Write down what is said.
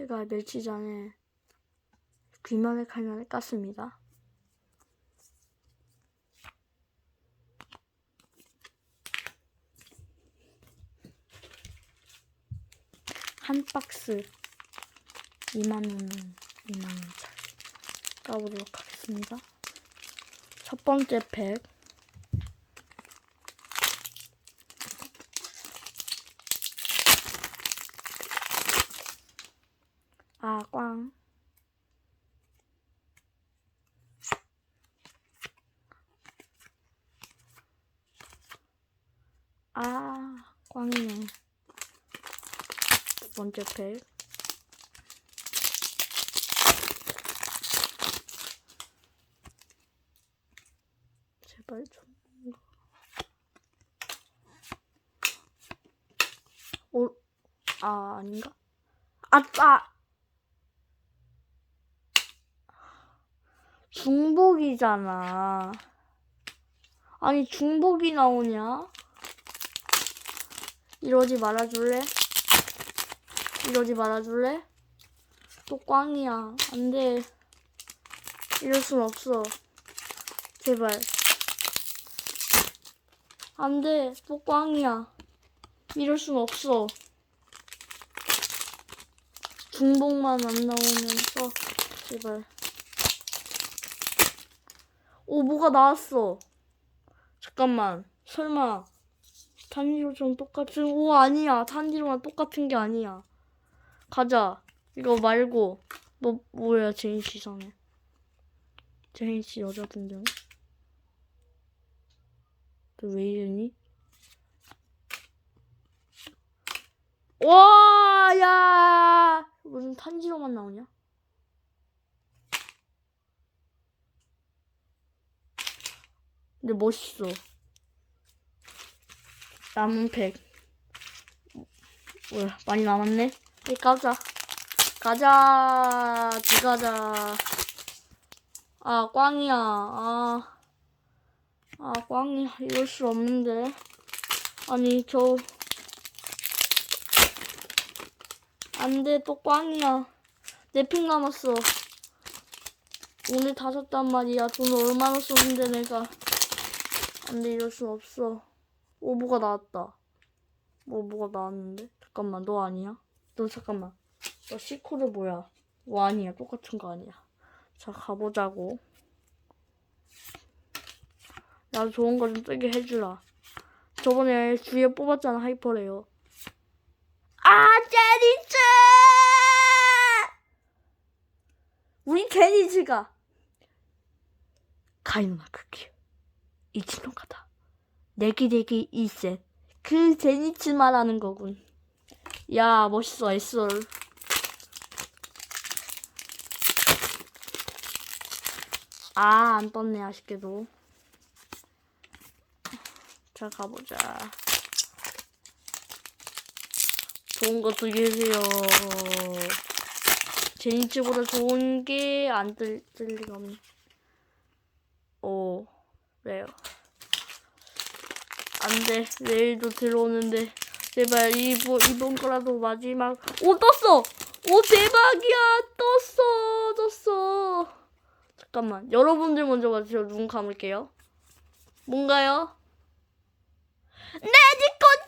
제가 며칠 전에 귀멸의 칼날을 깠습니다. 한 박스 2만원, 2만원짜리 까보도록 하겠습니다. 첫 번째 팩. 아, 꽝. 아, 꽝이네. 두 번째 팩. 제발 좀. 오, 아, 아닌가? 아, 아! 중복이잖아. 아니, 중복이 나오냐? 이러지 말아줄래? 이러지 말아줄래? 또 꽝이야. 안 돼. 이럴 순 없어. 제발. 안 돼. 또 꽝이야. 이럴 순 없어. 중복만 안 나오면서. 제발. 오, 뭐가 나왔어. 잠깐만. 설마. 탄지로랑 똑같은, 오, 아니야. 탄지로랑 똑같은 게 아니야. 가자. 이거 말고. 너 뭐야, 제인 씨 전에. 제인 씨 여자분들. 너왜 이러니? 와, 야! 무슨 탄지로만 나오냐? 근데 멋있어. 남은 팩. 뭐야, 많이 남았네? 이 가자. 가자. 들어가자. 아, 꽝이야. 아. 아, 꽝이야. 이럴 수 없는데. 아니, 저. 안 돼, 또 꽝이야. 내팩 남았어. 오늘 다 샀단 말이야. 돈 얼마나 썼는데, 내가. 안 돼, 이럴 순 없어. 오, 뭐가 나왔다. 뭐, 뭐가 나왔는데? 잠깐만, 너 아니야? 너 잠깐만. 너 C코드 뭐야? 뭐 아니야. 똑같은 거 아니야. 자, 가보자고. 나도 좋은 거 좀 뜨게 해주라. 저번에 주에 뽑았잖아, 하이퍼레어. 아, 제니츠! 우리 제니츠가 가이누나 크기 이치노가다. 내기내기 이셋. 그 제니츠 말하는 거군. 야, 멋있어, 애솔. 아, 안 떴네, 아쉽게도. 자, 가보자. 좋은 거 두개 주세요. 제니츠보다 좋은 게 안 뜰, 뜰 리가 없네. 오, 그래요. 안돼. 내일도 들어오는데. 제발 이번 이번 거라도 마지막. 오 떴어! 오 대박이야! 떴어! 떴어! 잠깐만. 여러분들 먼저 봐주세요. 눈 감을게요. 뭔가요? 네, 네, 매직콘